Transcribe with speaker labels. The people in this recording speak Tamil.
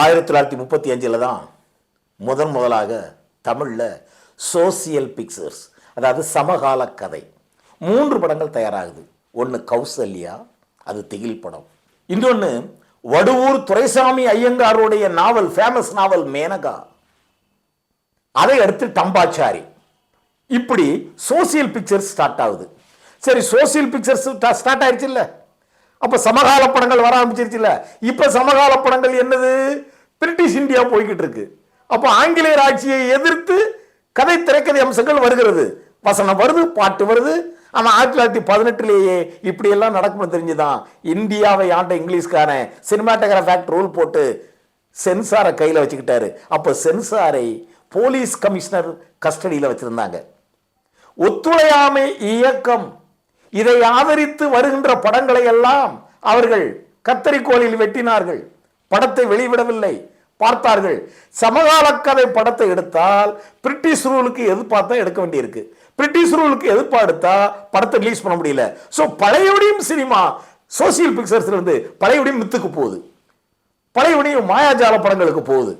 Speaker 1: ஆயிரத்தி தொள்ளாயிரத்தி முப்பத்தி அஞ்சில் தான் முதன் முதலாக தமிழில் சோசியல் பிக்சர்ஸ் அதாவது சமகால கதை. மூன்று படங்கள் தயாராகுது. ஒன்று கௌசல்யா அது திகில் படம். இன்னொன்று வடுவூர் துரைசாமி ஐயங்காருடைய நாவல் ஃபேமஸ் நாவல் மேனகா. அதை அடுத்து டம்பாச்சாரி இப்படி சோசியல் பிக்சர்ஸ் ஸ்டார்ட் ஆகுது. சரி சோசியல் பிக்சர்ஸ் ஸ்டார்ட் ஆயிடுச்சு இல்லை? அப்ப சமகால படங்கள் வர ஆரம்பிச்சிருச்சு இல்ல இப்ப சமகால படங்கள் என்னது? பிரிட்டிஷ் இந்தியா போய்கிட்டு இருக்கு. அப்ப ஆங்கிலேயர் ஆட்சியை எதிர்த்து கதை திரைக்கதை அம்சங்கள் வருகிறது. வசனம் வருது பாட்டு வருது. ஆனால் ஆயிரத்தி தொள்ளாயிரத்தி பதினெட்டுலேயே இப்படியெல்லாம் நடக்கும்னு தெரிஞ்சுதான் இந்தியாவை ஆண்ட இங்கிலீஷ்காரன் சினிமாட்டோகிராஃப் ஆக்ட் ரூல் போட்டு சென்சாரை கையில் வச்சுக்கிட்டாரு. அப்போ சென்சாரை போலீஸ் கமிஷனர் கஸ்டடியில் வச்சுருந்தாங்க. ஒத்துழையாமை இயக்கம் இதை ஆதரித்து வருகின்ற படங்களை எல்லாம் அவர்கள் கத்தரிக்கோலில் வெட்டினார்கள். படத்தை வெளிவிடவில்லை. பார்த்தார்கள் சமகால கதை படத்தை எடுத்தால் பிரிட்டிஷ் ரூலுக்கு எதிர்பார்த்தா எடுக்க வேண்டியிருக்கு. பிரிட்டிஷ் ரூலுக்கு எதிர்ப்பா எடுத்தா படத்தை ரிலீஸ் பண்ண முடியல. ஸோ பழையபடியும் சினிமா சோசியல் பிக்சர்ஸ்ல இருந்து பழையபடியும் மித்துக்கு போகுது. பழையபடியும் மாயாஜால படங்களுக்கு போகுது.